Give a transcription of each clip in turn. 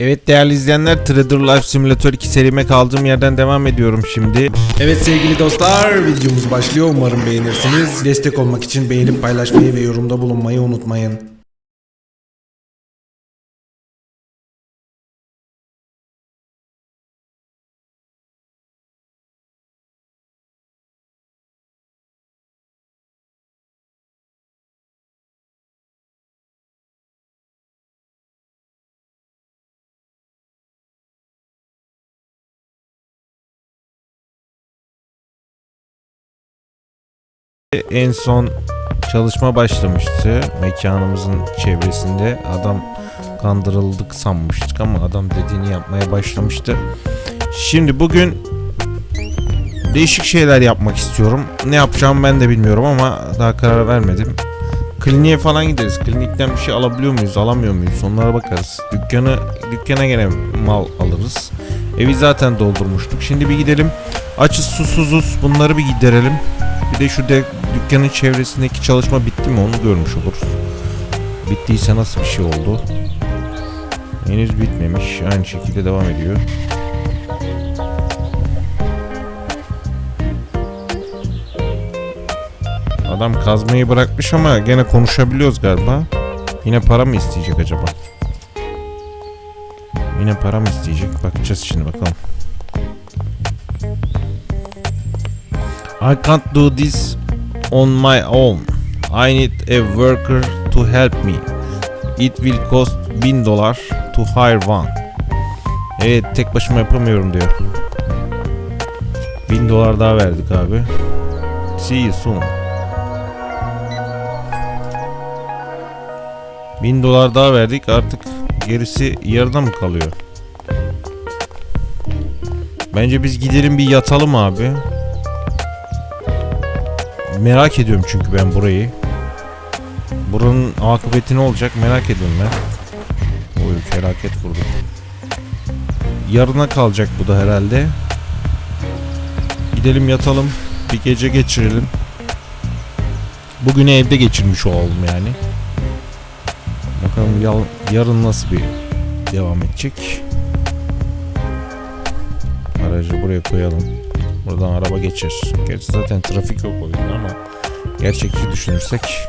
Evet değerli izleyenler Trader Life Simulator 2 serime kaldığım yerden devam ediyorum şimdi. Evet sevgili dostlar videomuz başlıyor umarım beğenirsiniz. Destek olmak için beğenip paylaşmayı ve yorumda bulunmayı unutmayın. En son çalışma başlamıştı mekanımızın çevresinde. Adam kandırıldık sanmıştık ama adam dediğini yapmaya başlamıştı. Şimdi bugün değişik şeyler yapmak istiyorum. Ne yapacağım ben de bilmiyorum ama daha karar vermedim. Kliniğe falan gideriz. Klinikten bir şey alabiliyor muyuz, alamıyor muyuz? Onlara bakarız. Dükkanı dükkana gene mal alırız. Evi zaten doldurmuştuk. Şimdi bir gidelim. Açız susuzuz. Bunları bir giderelim. Bir de şu de dükkanın çevresindeki çalışma bitti mi onu görmüş oluruz. Bittiyse nasıl bir şey oldu? Henüz bitmemiş. Aynı şekilde devam ediyor. Adam kazmayı bırakmış ama gene konuşabiliyoruz galiba. Yine para mı isteyecek acaba? Yine para mı isteyecek? Bakacağız şimdi bakalım. I can't do this on my own. I need a worker to help me. It will cost 1000 dolar to hire one. Evet tek başıma yapamıyorum diyor. 1000 dolar daha verdik abi. See you soon. 1000 dolar daha verdik artık gerisi yarıda mı kalıyor? Bence biz gidelim bir yatalım abi. Merak ediyorum çünkü ben burayı. Buranın akıbeti ne olacak merak ediyorum ben. Oy felaket vurdu. Yarına kalacak bu da herhalde. Gidelim yatalım. Bir gece geçirelim. Bugünü evde geçirmiş olalım yani. Bakalım ya- yarın nasıl bir devam edecek. Aracı buraya koyalım. Buradan araba geçer. Gerçi zaten trafik yok oyunda ama gerçekçi düşünürsek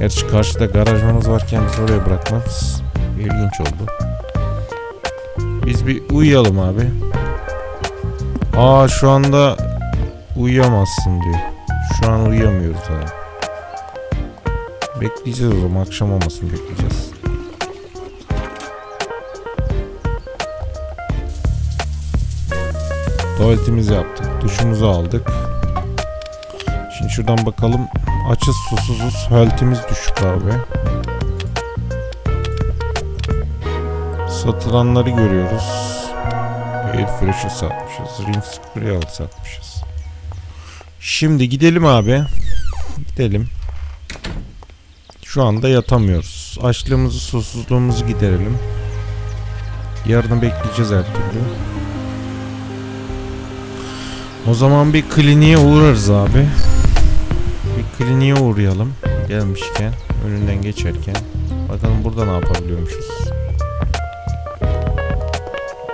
Gerçi karşıda garajımız varken biz oraya bırakmamız ilginç oldu. Biz bir uyuyalım abi. Aa şu anda uyuyamazsın diyor. Şu an uyuyamıyoruz abi. Bekleyeceğiz o zaman akşam olmasın bekleyeceğiz. Tuvaletimizi yaptık. Duşumuzu aldık. Şimdi şuradan bakalım. Açız susuzuz. Health'imiz düşük abi. Satılanları görüyoruz. Air Fresher satmışız. Ring Spray satmışız. Şimdi gidelim abi. Gidelim. Şu anda yatamıyoruz. Açlığımızı, susuzluğumuzu giderelim. Yarını bekleyeceğiz her türlü. O zaman bir kliniğe uğrarız abi. Bir kliniğe uğrayalım. Gelmişken, önünden geçerken. Bakalım burada ne yapabiliyormuşuz.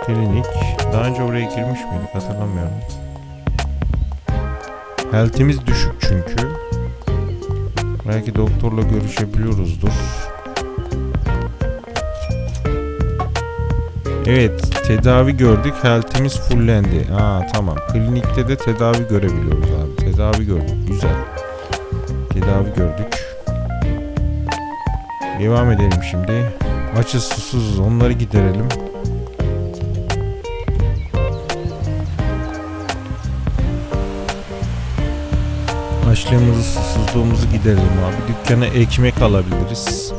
Klinik. Daha önce oraya girmiş miydik hatırlamıyorum. Health'imiz düşük çünkü. Belki doktorla görüşebiliyoruzdur. Evet, tedavi gördük. Health'imiz fullendi. Aa tamam. Klinikte de tedavi görebiliyoruz abi. Tedavi gördük. Güzel. Tedavi gördük. Devam edelim şimdi. Açız susuzuz. Onları giderelim. Açlığımızı, susuzluğumuzu giderelim abi. Dükkana ekmek alabiliriz.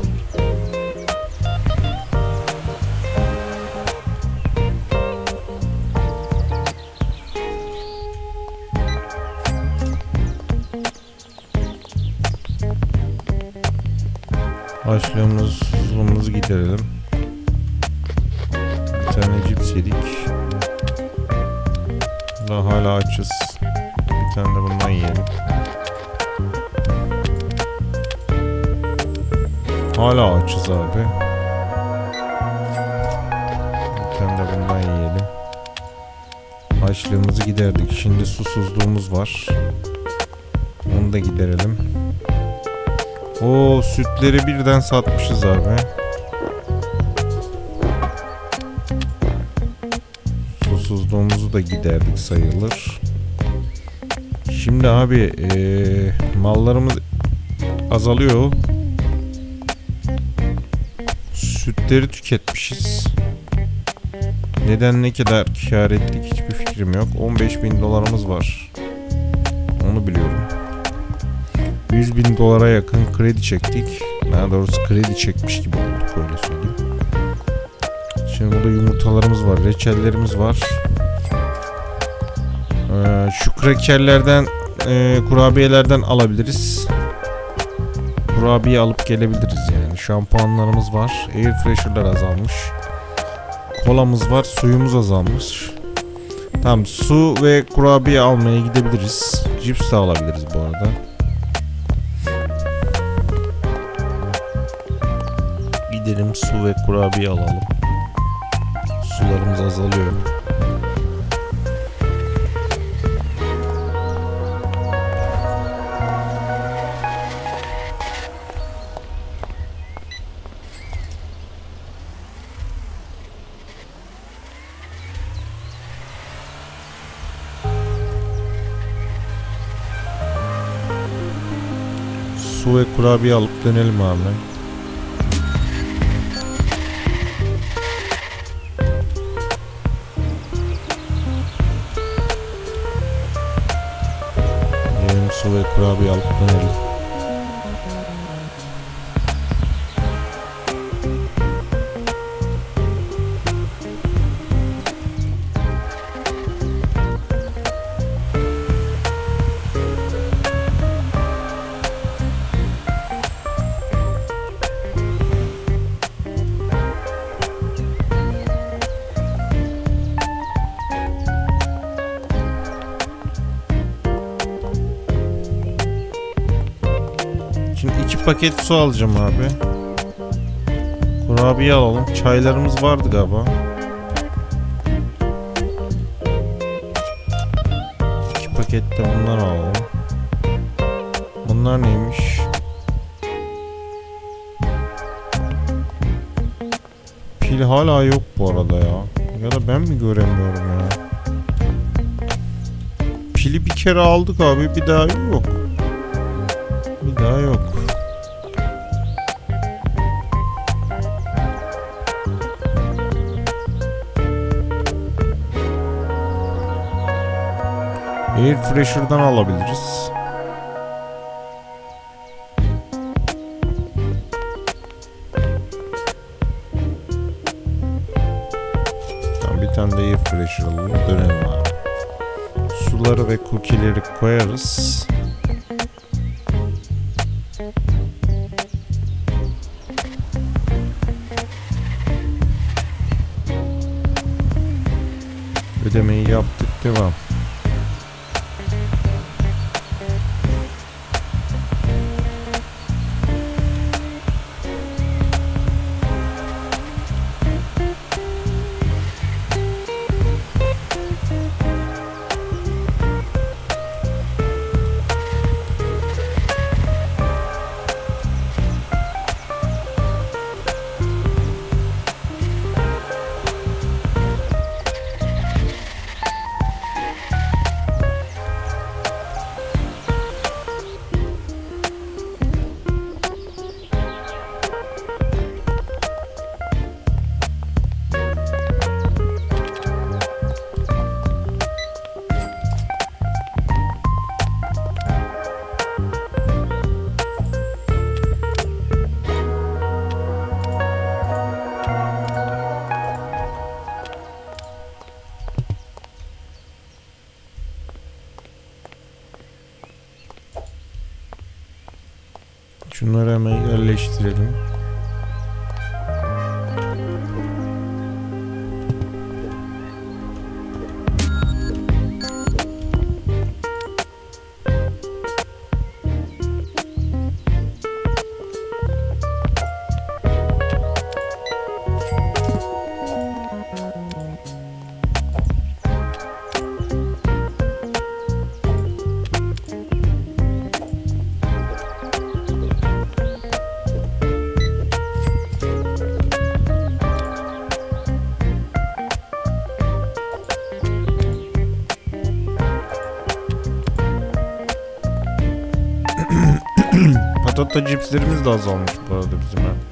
Susuzluğumuzu giderelim. Bir tane cips yedik. Daha hala açız. Bir tane de bundan yiyelim. Hala açız abi. Bir tane de bundan yiyelim. Açlığımızı giderdik. Şimdi susuzluğumuz var. Onu da giderelim. O sütleri birden satmışız abi. Susuzluğumuzu da giderdik sayılır. Şimdi abi eee, mallarımız azalıyor. Sütleri tüketmişiz. Neden ne kadar kar ettik hiçbir fikrim yok. 15 bin dolarımız var. Onu biliyorum. 100 bin dolara yakın kredi çektik. Daha doğrusu kredi çekmiş gibi olduk öyle söyleyeyim. Şimdi burada yumurtalarımız var, reçellerimiz var. Ee, şu krekerlerden, e, kurabiyelerden alabiliriz. Kurabiye alıp gelebiliriz yani. Şampuanlarımız var. Air fresher'lar azalmış. Kolamız var, suyumuz azalmış. Tamam, su ve kurabiye almaya gidebiliriz. Cips de alabiliriz bu arada. Gidelim su ve kurabiye alalım. Sularımız azalıyor. Su ve kurabiye alıp dönelim abi. Şükrü abi alttan. 4 paket su alacağım abi. Kurabiye alalım. Çaylarımız vardı galiba. İki paket de bundan alalım. Bunlar neymiş? Pil hala yok bu arada ya. Ya da ben mi göremiyorum ya? Pili bir kere aldık abi bir daha yok. Bir daha yok. Air Fresher'dan alabiliriz. Tamam, bir tane de Air Fresher alalım. Dönelim abi. Suları ve cookie'leri koyarız. Ödemeyi yaptık. Devam. Şunları hemen yerleştirelim. Çikolata cipslerimiz de azalmış bu arada bizim ha.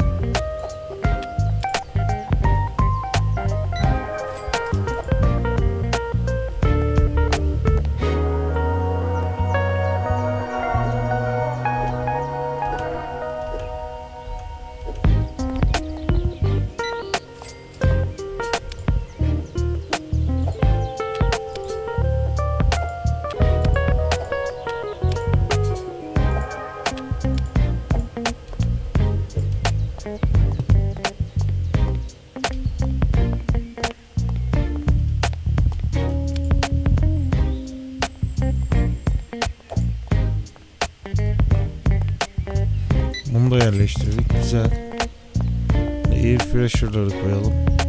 fresher'ları koyalım.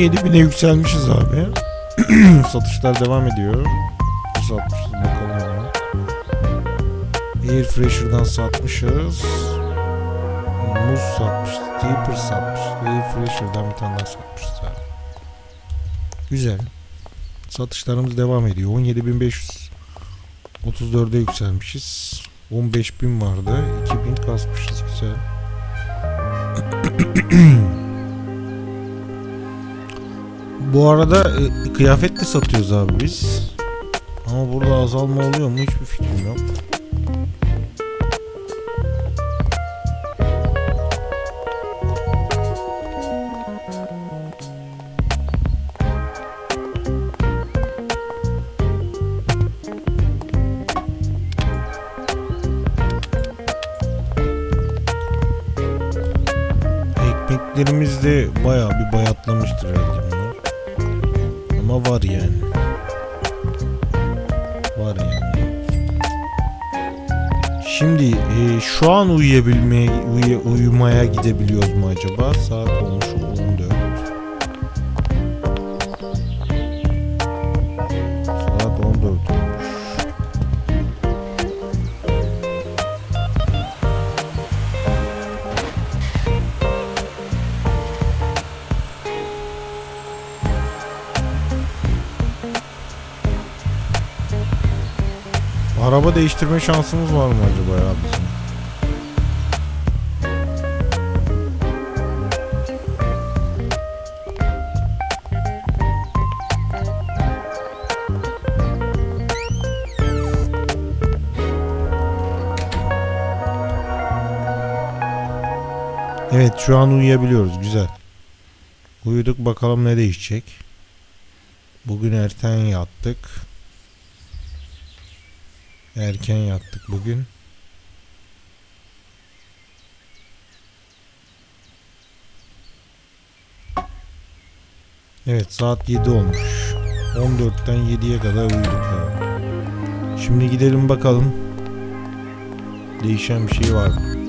17 bine yükselmişiz abi. Satışlar devam ediyor. Satmışız bakalım ona. Air Fresher'dan satmışız. Muz satmışız. Deeper satmışız. Air Fresher'dan bir tane daha satmışız abi. Güzel. Satışlarımız devam ediyor. 17.534'e yükselmişiz. 15.000 vardı. 2.000 kasmışız. Güzel. Bu arada e, kıyafet de satıyoruz abi biz. Ama burada azalma oluyor mu hiçbir fikrim yok. Ekmeklerimiz de bayağı bir bayatlamıştır herhalde. Ama var yani. Var yani. Şimdi e, şu an uyuyabilmeye uyu- uyumaya gidebiliyoruz mu acaba? Saat olmuş 14. değiştirme şansımız var mı acaba ya bizim? Evet şu an uyuyabiliyoruz güzel. Uyuduk bakalım ne değişecek. Bugün erken yattık. Erken yattık bugün. Evet saat 7 olmuş. 14'ten 7'ye kadar uyuduk ya. Şimdi gidelim bakalım. Değişen bir şey var mı?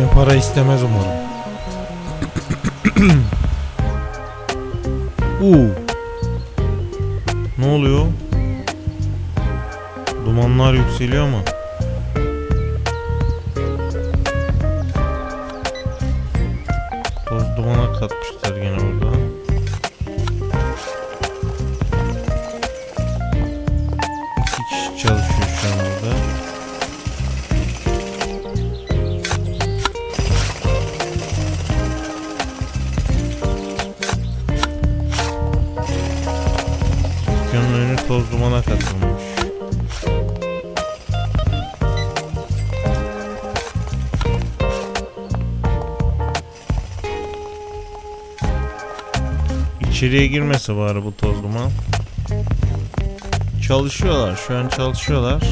Yine para istemez umarım. Uuu. Ne oluyor? Dumanlar yükseliyor mu? İçeriye girmese bari bu toz duman. Çalışıyorlar. Şu an çalışıyorlar.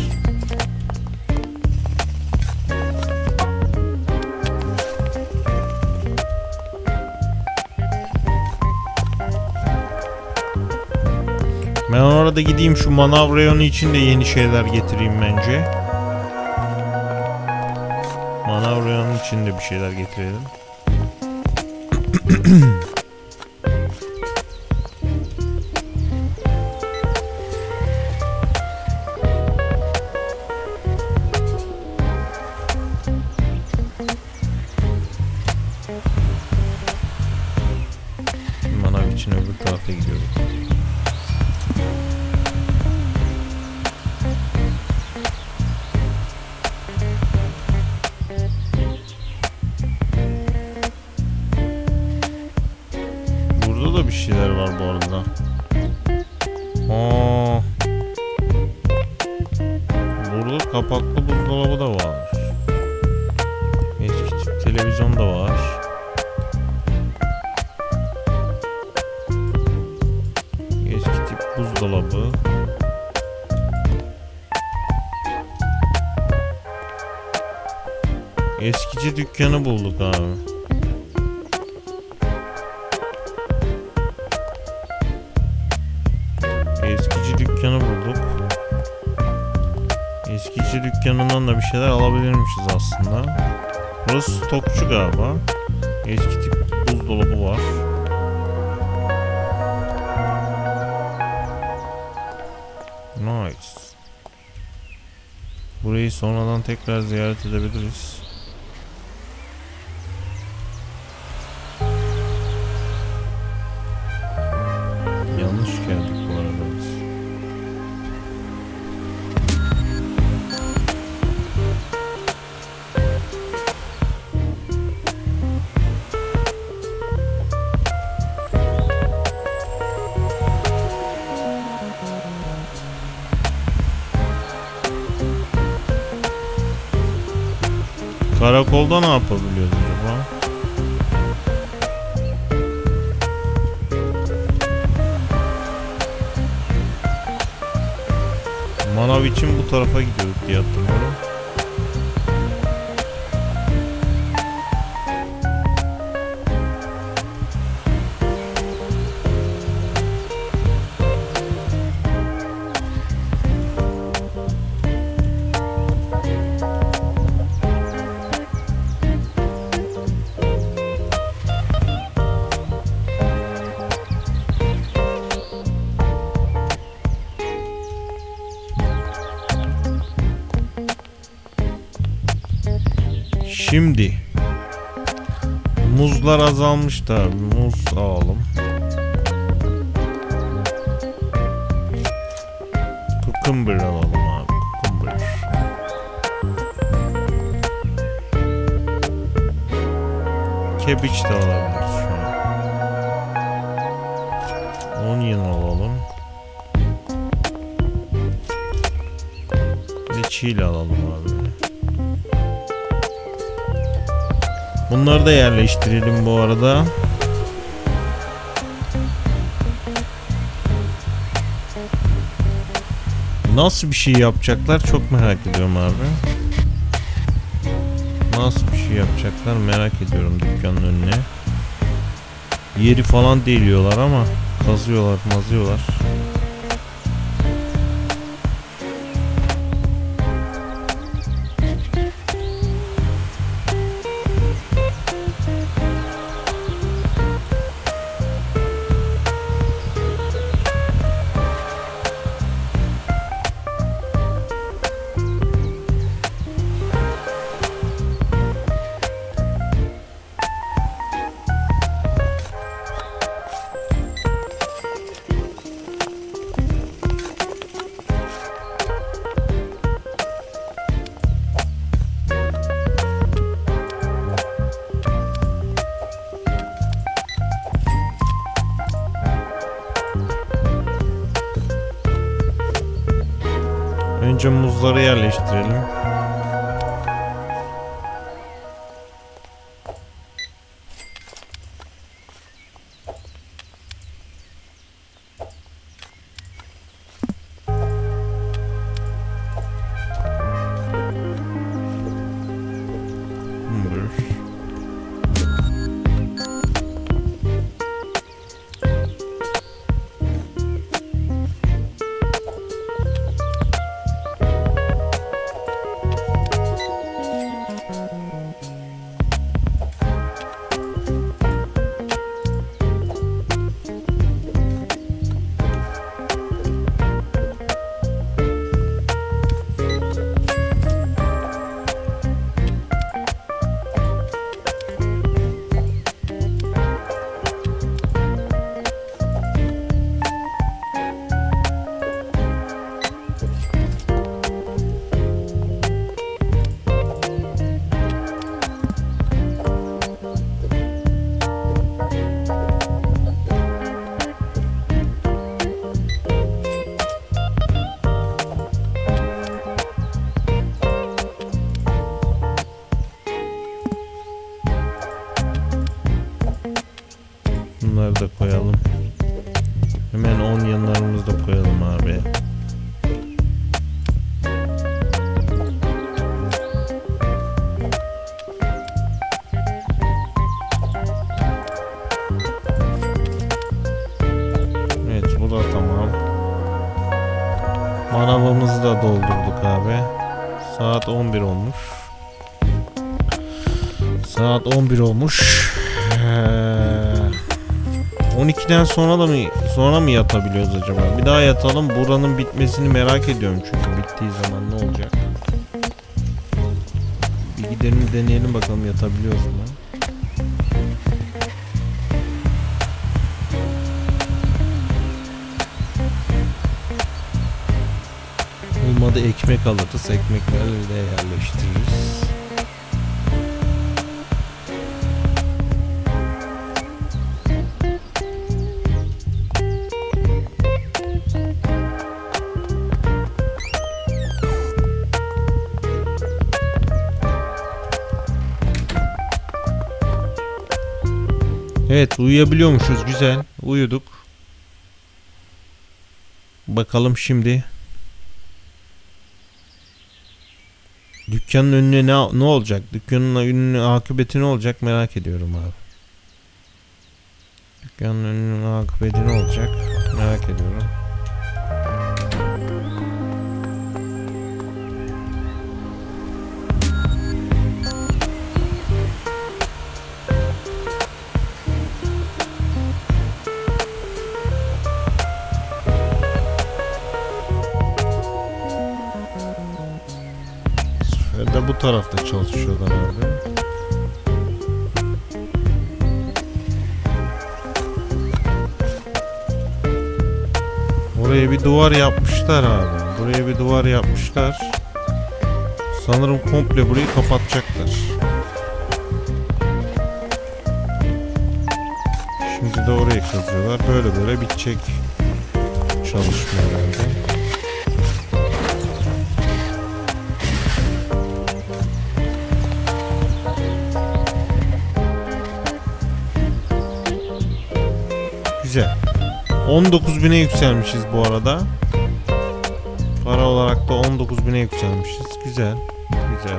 Ben orada gideyim şu manav reyonu için de yeni şeyler getireyim bence. Manav reyonu için de bir şeyler getirelim. İçin öbür tarafa gidiyorum. Dükkanı bulduk abi. Eskici dükkanı bulduk. Eskici dükkanından da bir şeyler alabilirmişiz aslında. Burası stokçu galiba. Eski tip buzdolabı var. Nice. Burayı sonradan tekrar ziyaret edebiliriz. Karakolda ne yapabiliyoruz acaba? Manav için bu tarafa gidiyorduk diye hatırlıyorum. Şimdi muzlar azalmış da muz alalım. Cucumber alalım abi. Cucumber. Kebiç de alabiliriz şu an. Onion alalım. Ve chili alalım Bunları da yerleştirelim bu arada. Nasıl bir şey yapacaklar çok merak ediyorum abi. Nasıl bir şey yapacaklar merak ediyorum dükkanın önüne. Yeri falan deliyorlar ama kazıyorlar mazıyorlar. Önce muzları yerleştirelim. Bunları da koyalım. Hemen 10 yanlarımızı da koyalım abi. Evet bu da tamam. Manavımızı da doldurduk abi. Saat 11 olmuş. Saat 11 olmuş. Ee, 12'den sonra da mı sonra mı yatabiliyoruz acaba? Bir daha yatalım. Buranın bitmesini merak ediyorum çünkü bittiği zaman ne olacak? Bir gidelim deneyelim bakalım yatabiliyoruz mu? Olmadı ekmek alırız. Ekmeklerle de yerleştiririz. Evet uyuyabiliyormuşuz güzel uyuduk. Bakalım şimdi. Dükkanın önüne ne, ne olacak? Dükkanın önüne akıbeti ne olacak merak ediyorum abi. Dükkanın önünün akıbeti ne olacak merak ediyorum. Tarafta çalışıyorlar abi. Oraya bir duvar yapmışlar abi. Buraya bir duvar yapmışlar. Sanırım komple burayı kapatacaklar. Şimdi de orayı kazıyorlar. Böyle böyle bitecek çalışma herhalde. 19.000'e yükselmişiz bu arada. Para olarak da 19.000'e yükselmişiz. Güzel. Güzel.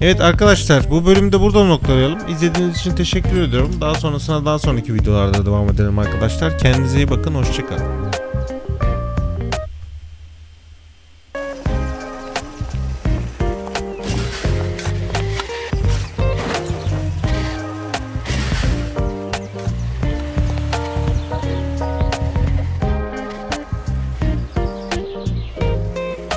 Evet arkadaşlar bu bölümde burada noktalayalım. İzlediğiniz için teşekkür ediyorum. Daha sonrasında daha sonraki videolarda devam edelim arkadaşlar. Kendinize iyi bakın. Hoşçakalın.